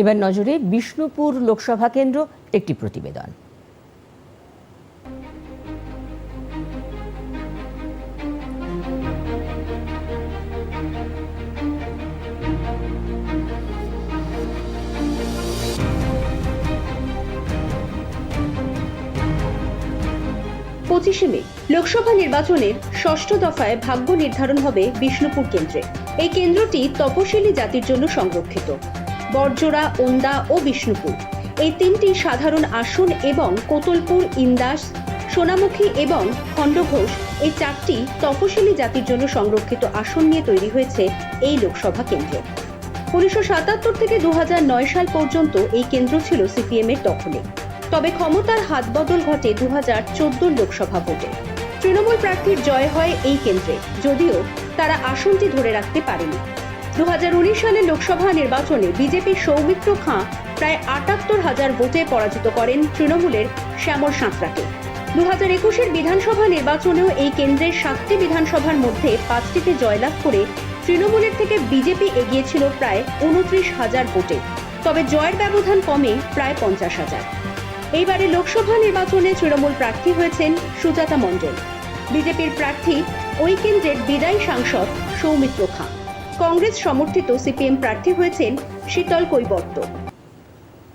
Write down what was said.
এবার নজরে বিষ্ণুপুর লোকসভা কেন্দ্র, একটি প্রতিবেদন। পঁচিশে মে, লোকসভা নির্বাচনের ষষ্ঠ দফায় ভাগ্য নির্ধারণ হবে বিষ্ণুপুর কেন্দ্রে। এই কেন্দ্রটি তপশিলি জাতির জন্য সংরক্ষিত। বরজোড়া, ওন্দা ও বিষ্ণুপুর। এই তিনটি সাধারণ আসন এবং কোতলপুর, ইন্দাস, সোনামুখী এবং খণ্ডঘোষ এই চারটি তপশিলি জাতির জন্য সংরক্ষিত আসন নিয়ে তৈরি হয়েছে এই লোকসভা কেন্দ্র। উনিশশো সাতাত্তর থেকে দু হাজার নয় সাল পর্যন্ত এই কেন্দ্র ছিল সিপিএম এর দখলে। তবে ক্ষমতার হাত বদল ঘটে দু হাজার লোকসভা ভোটে। তৃণমূল প্রার্থীর জয় হয় এই কেন্দ্রে, যদিও তারা আসনটি ধরে রাখতে পারেনি। দু সালের লোকসভা নির্বাচনে বিজেপির সৌমিত্র খাঁ প্রায় আটাত্তর হাজার ভোটে পরাজিত করেন তৃণমূলের শ্যামল সাঁতরাকে। দু হাজার একুশের বিধানসভা নির্বাচনেও এই কেন্দ্রের সাতটি বিধানসভার মধ্যে পাঁচটিতে জয়লাভ করে তৃণমূলের থেকে বিজেপি এগিয়েছিল প্রায় উনত্রিশ হাজার ভোটে, তবে জয়ের ব্যবধান কমে প্রায় পঞ্চাশ হাজার। এইবারে লোকসভা নির্বাচনে তৃণমূল প্রার্থী হয়েছেন সুজাতা মণ্ডল। বিজেপির প্রার্থী ওই কেন্দ্রের বিদায়ী সাংসদ সৌমিত্র খাঁ। কংগ্রেস সমর্থিত সিপিএম প্রার্থী হয়েছেন শীতল কৈবর্ত।